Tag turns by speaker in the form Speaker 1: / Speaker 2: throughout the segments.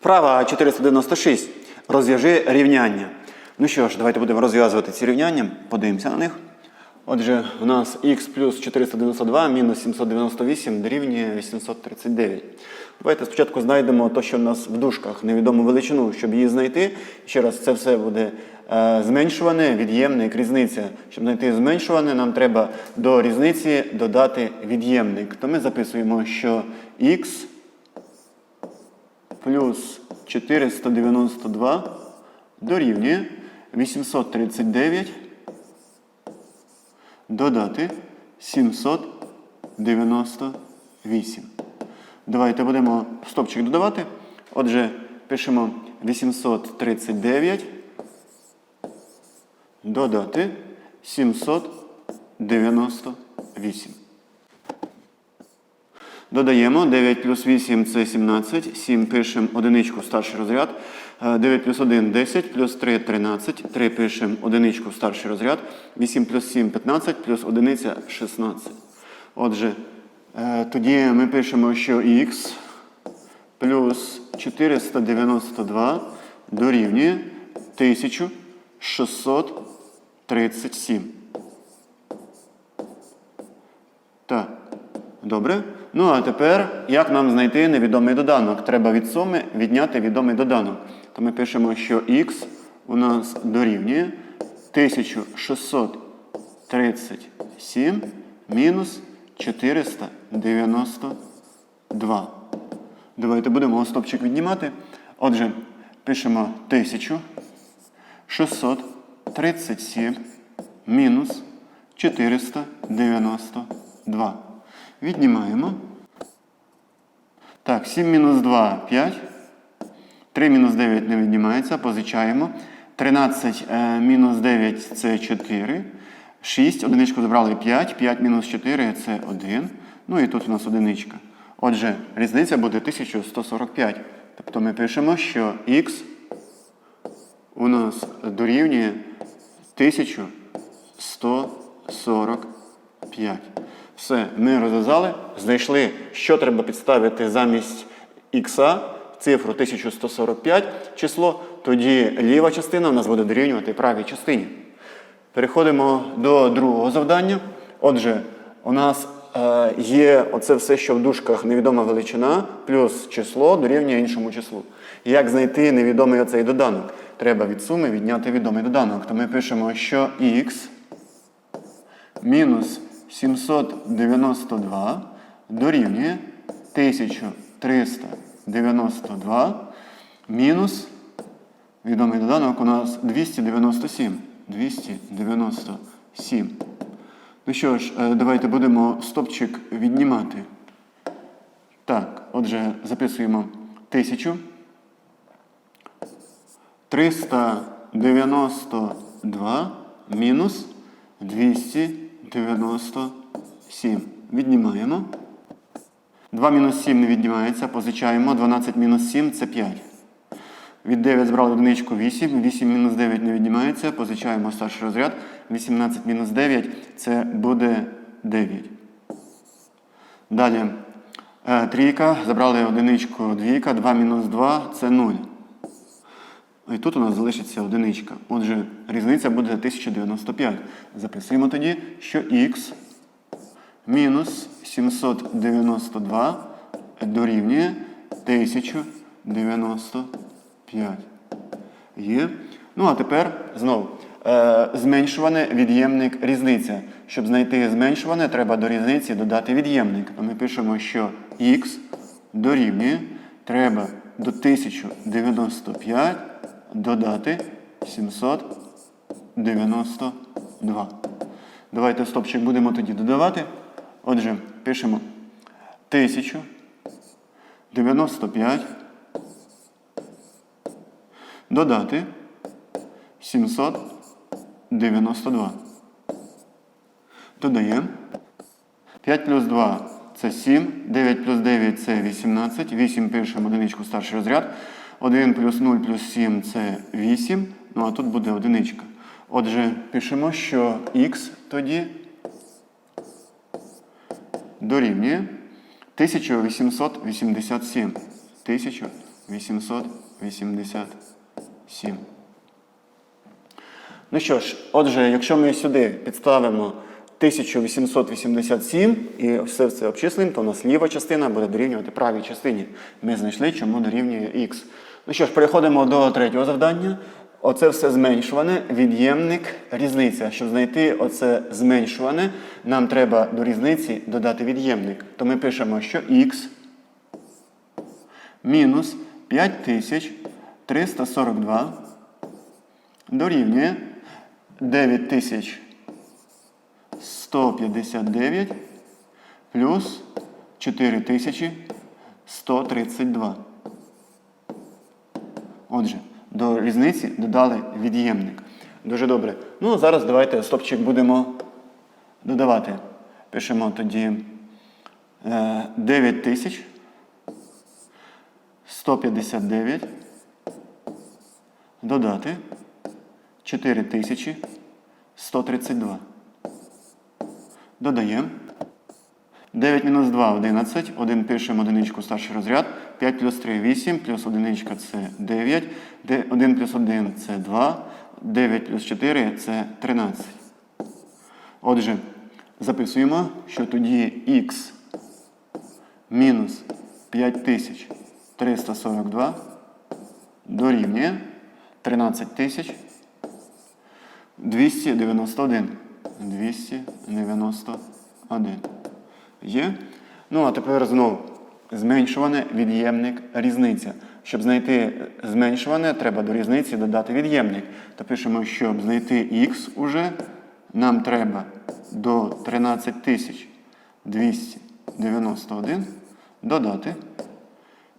Speaker 1: Вправа 496. Розв'яжи рівняння. Ну що ж, давайте будемо розв'язувати ці рівняння. Подивимося на них. Отже, у нас х плюс 492 мінус 798 дорівнює 839. Давайте спочатку знайдемо те, що в нас в дужках невідому величину, щоб її знайти. Ще раз, це все буде е, зменшуване, від'ємник, різниця. Щоб знайти зменшуване, нам треба до різниці додати від'ємник. То ми записуємо, що х плюс 492 дорівнює 839 додати 798. Давайте будемо стопчик додавати. Отже, пишемо 839 додати 798. Додаємо 9 плюс 8 це 17. 7 пишемо одиничку старший розряд. Е, 9 плюс 1 10, плюс 3 13. 3 пишемо одиничку старший розряд. 8 плюс 7 15, плюс одиниця 16. Отже, е, тоді ми пишемо, що х плюс 492 дорівнює 1637. Так, добре. Ну а тепер, як нам знайти невідомий доданок? Треба від суми відняти відомий доданок. То ми пишемо, що х у нас дорівнює 1637 мінус 492. Давайте будемо стопчик віднімати. Отже, пишемо 1637 мінус 492. Віднімаємо. Так, 7 мінус 2 5. 3 мінус 9 не віднімається, позичаємо. 13 е, мінус 9 це 4. 6, одиничку забрали 5. 5 мінус 4 це 1. Ну і тут у нас одиничка. Отже, різниця буде 1145. Тобто ми пишемо, що х у нас дорівнює 1145. Все, ми розв'язали, знайшли, що треба підставити замість х, цифру 1145 число, тоді ліва частина у нас буде дорівнювати правій частині. Переходимо до другого завдання. Отже, у нас е, є оце все, що в дужках невідома величина, плюс число дорівнює іншому числу. Як знайти невідомий оцей доданок? Треба від суми відняти відомий доданок. То ми пишемо, що х мінус 792 дорівнює 1392 мінус відомий доданок у нас 297. 297. Ну що ж, е, давайте будемо стопчик віднімати. Так, отже, записуємо 1000. 392 мінус 297. Віднімаємо. 2 мінус 7 не віднімається, позичаємо. 12 мінус 7 це 5. Від 9 збрали одиничку 8. 8 мінус 9 не віднімається, позичаємо старший розряд. 18 мінус 9 це буде 9. Далі. Е, трійка. Забрали одиничку двійка. 2 мінус 2 це 0. І тут у нас залишиться одиничка. Отже, різниця буде 1095. Записуємо тоді, що х мінус 792 дорівнює 1095. Є. Ну, а тепер знову. Е, зменшуване від'ємник різниця. Щоб знайти зменшуване, треба до різниці додати від'ємник. То ми пишемо, що х дорівнює, треба до 1095 додати 792. Давайте стопчик будемо тоді додавати. Отже, пишемо 1095 додати 792. Додаємо. 5 плюс 2 це 7, 9 плюс 9 це 18, 8 пишемо одиничку старший розряд. 1 плюс 0 плюс 7 це 8. Ну а тут буде одиничка. Отже, пишемо, що х тоді дорівнює 1887. 1000 887. Ну що ж, отже, якщо ми сюди підставимо 1887 і все це обчислимо, то у нас ліва частина буде дорівнювати правій частині. Ми знайшли, чому дорівнює х. Ну що ж, переходимо до третього завдання. Оце все зменшуване, від'ємник, різниця. Щоб знайти оце зменшуване, нам треба до різниці додати від'ємник. То ми пишемо, що х мінус 5342 дорівнює 9159 плюс 4132. Отже, до різниці додали від'ємник. Дуже добре. Ну, зараз давайте стопчик будемо додавати. Пишемо тоді е, 9000 159 додати 4132. Додаємо. 9 мінус 2 11. 1 пишемо одиничку старший розряд. 5 плюс 3 8, плюс одиничка це 9. 1 плюс 1 це 2. 9 плюс 4 це 13. Отже, записуємо, що тоді х мінус 5342 дорівнює 13291. 291. Є? Ну, а тепер знову зменшуване від'ємник різниця. Щоб знайти зменшуване, треба до різниці додати від'ємник. То пишемо, щоб знайти х уже, нам треба до 13291 додати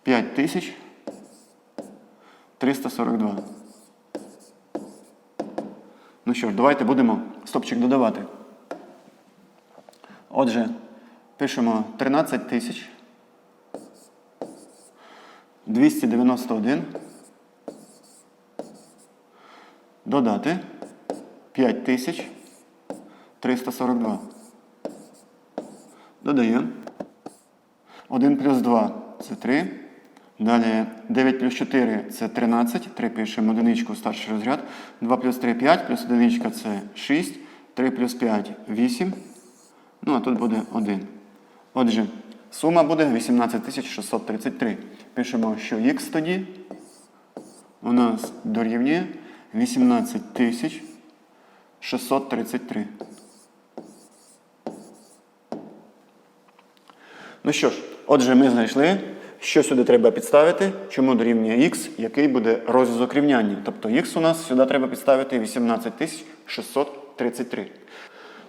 Speaker 1: 5342. Ну що ж, давайте будемо стопчик додавати. Отже, пишемо 13 тисяч 291 додати 5 тисяч 342. Додаємо. 1 плюс 2 це 3. Далі 9 плюс 4 це 13. 3 пишемо одиничку старший розряд. 2 плюс 3 5, плюс одиничка це 6. 3 плюс 5 8. Ну, а тут буде 1. Отже, сума буде 18633. Пишемо, що х тоді у нас дорівнює 18633. Ну що ж, отже, ми знайшли, що сюди треба підставити, чому дорівнює х, який буде розв'язок рівняння. Тобто х у нас сюди треба підставити 18633.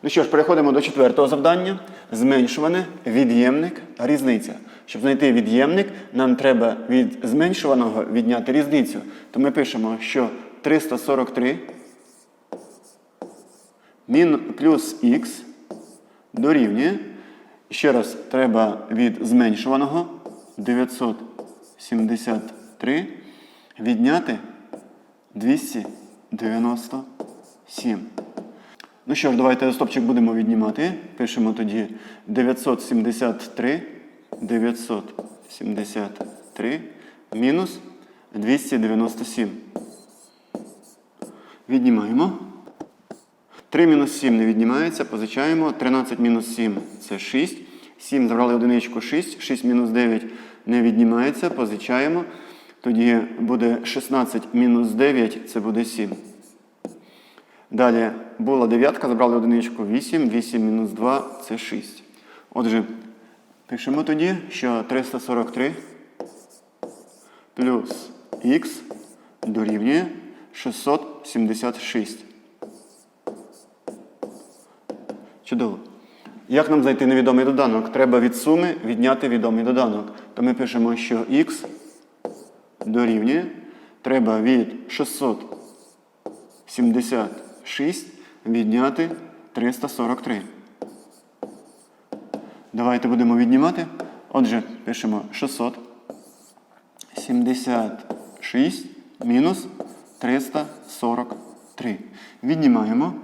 Speaker 1: Ну що ж, переходимо до четвертого завдання. Зменшуване, від'ємник, різниця. Щоб знайти від'ємник, нам треба від зменшуваного відняти різницю. То ми пишемо, що 343 мін плюс х дорівнює. Ще раз треба від зменшуваного 973 відняти 297. Ну що ж, давайте стопчик будемо віднімати. Пишемо тоді 973, 973 мінус 297. Віднімаємо. 3 мінус 7 не віднімається, позичаємо. 13 мінус 7 це 6. 7 забрали одиничку 6. 6 мінус 9 не віднімається, позичаємо. Тоді буде 16 мінус 9, це буде 7. Далі була дев'ятка, забрали одиничку 8. 8 мінус 2 це 6. Отже, пишемо тоді, що 343 плюс х дорівнює 676. Чудово. Як нам знайти невідомий доданок? Треба від суми відняти відомий доданок. То ми пишемо, що х дорівнює. Треба від 676 відняти 343. Давайте будемо віднімати. Отже, пишемо 676 мінус 343. Віднімаємо.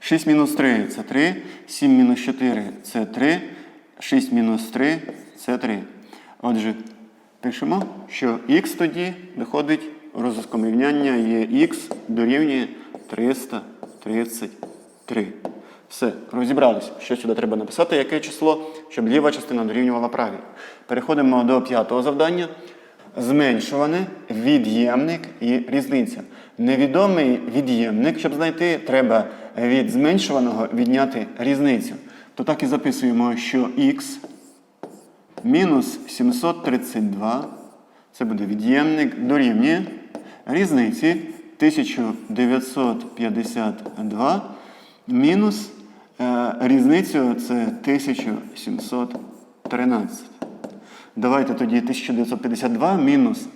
Speaker 1: 6 мінус 3 це 3, 7 мінус 4 це 3, 6 мінус 3 це 3. Отже, Пишемо, що х тоді виходить розв'язком рівняння є х дорівнює 333. Все, розібралися, що сюди треба написати, яке число, щоб ліва частина дорівнювала правій. Переходимо до п'ятого завдання. Зменшуване, від'ємник і різниця. Невідомий від'ємник, щоб знайти, треба від зменшуваного відняти різницю. То так і записуємо, що х мінус 732, це буде від'ємник, дорівнює різниці 1952 мінус е, різницю це 1713. Давайте тоді 1952 мінус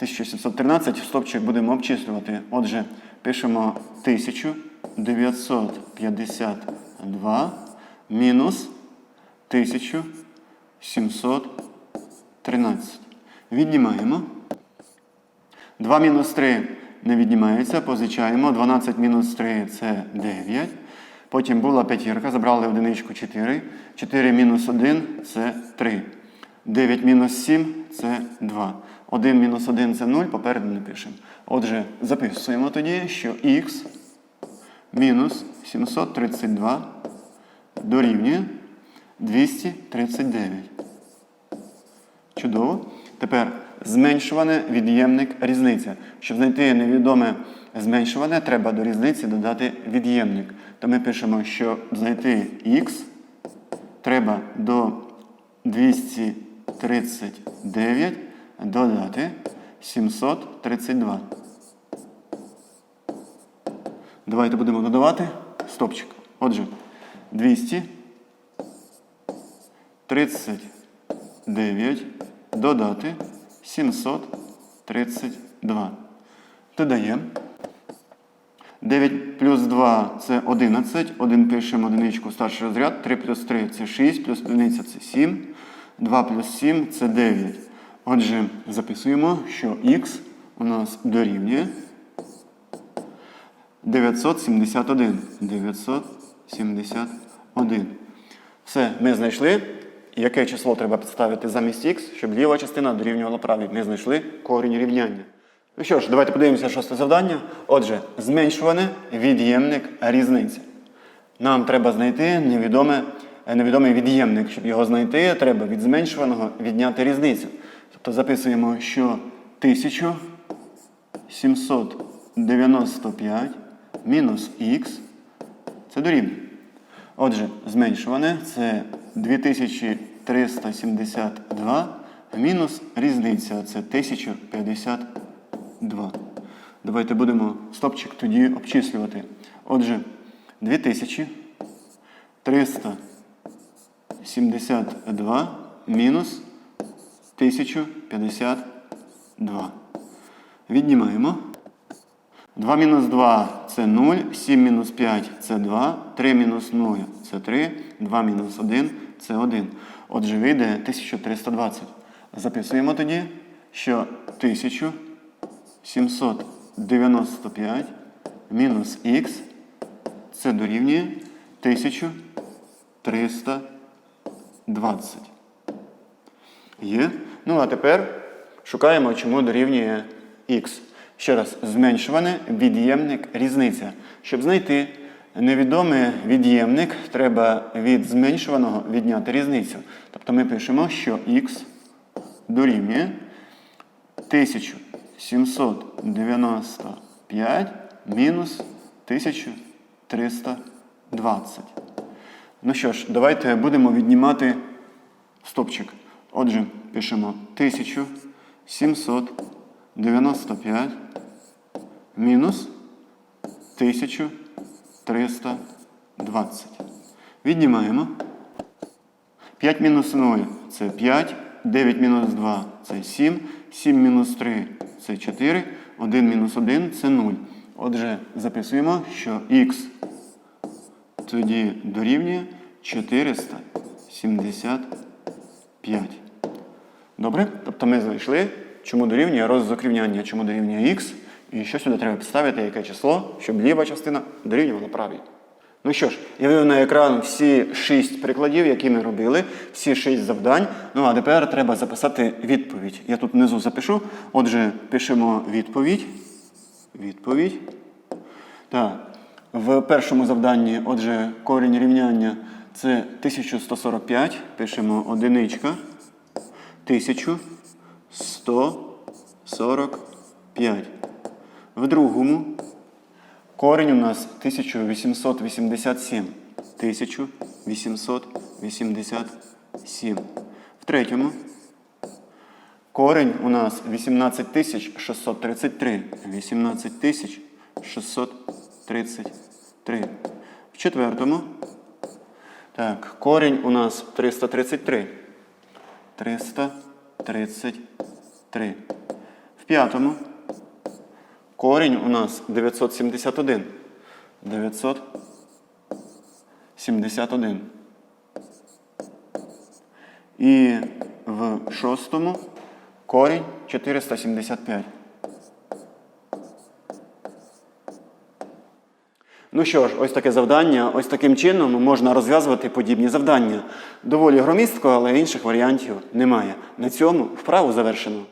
Speaker 1: 1713 стопчик будемо обчислювати. Отже, пишемо 1952 мінус 1713. Віднімаємо. 2 мінус 3 не віднімається, позичаємо. 12 мінус 3 це 9. Потім була п'ятірка, забрали одиничку 4. 4 мінус 1 це 3. 9 мінус 7 це 2. 1 мінус 1 це 0, попереду не пишемо. Отже, записуємо тоді, що х мінус 732 дорівнює 239. Чудово. Тепер зменшуване від'ємник різниця. Щоб знайти невідоме зменшуване, треба до різниці додати від'ємник. То ми пишемо, що знайти х треба до 239 додати 732. Давайте будемо додавати стопчик. Отже, 239 додати 732. Додаємо. 9 плюс 2 це 11. 1 пишемо одиничку старший розряд. 3 плюс 3 це 6, плюс 1 це 7. 2 плюс 7 це 9. Отже, записуємо, що х у нас дорівнює 971. 971. Все, ми знайшли, яке число треба підставити замість х, щоб ліва частина дорівнювала правій. Ми знайшли корінь рівняння. Ну що ж, давайте подивимося шосте завдання. Отже, зменшуване від'ємник різниця. Нам треба знайти невідоме, е, невідомий від'ємник. Щоб його знайти, треба від зменшуваного відняти різницю. Тобто записуємо, що 1795 мінус х це дорівнює. Отже, зменшуване це 2372 мінус різниця це 1052. Давайте будемо стопчик тоді обчислювати. Отже, 2372 мінус 1052. Віднімаємо. 2 мінус 2 це 0, 7 мінус 5 це 2, 3 мінус 0 це 3, 2 мінус 1 це 1. Отже, вийде 1320. Записуємо тоді, що 1795 мінус х це дорівнює 1320. Є. Ну а тепер шукаємо, чому дорівнює х. Ще раз, зменшуване від'ємник різниця. Щоб знайти невідомий від'ємник, треба від зменшуваного відняти різницю. Тобто ми пишемо, що х дорівнює 1795 мінус 1320. Ну що ж, давайте будемо віднімати стопчик. Отже, пишемо 1795 мінус 1320. Віднімаємо. 5 мінус 0 це 5, 9 мінус 2 це 7, 7 мінус 3 це 4, 1 мінус 1 це 0. Отже, записуємо, що х тоді дорівнює 475. Добре? Тобто ми знайшли, чому дорівнює розв'язок рівняння, чому дорівнює х, і що сюди треба підставити, яке число, щоб ліва частина дорівнювала правій. Ну що ж, я вивів на екран всі шість прикладів, які ми робили, всі шість завдань. Ну а тепер треба записати відповідь. Я тут внизу запишу. Отже, пишемо відповідь. Відповідь. Так. В першому завданні, отже, корінь рівняння це 1145. Пишемо одиничка. 1145. В другому корінь у нас 1887. 1887. В третьому корінь у нас 18633. 18633. В четвертому. Так, корінь у нас 333. 333. В п'ятому. Корінь у нас 971. 971. І в шостому корінь 475. Ну що ж, ось таке завдання. Ось таким чином можна розв'язувати подібні завдання. Доволі громістко, але інших варіантів немає. На цьому вправу завершено.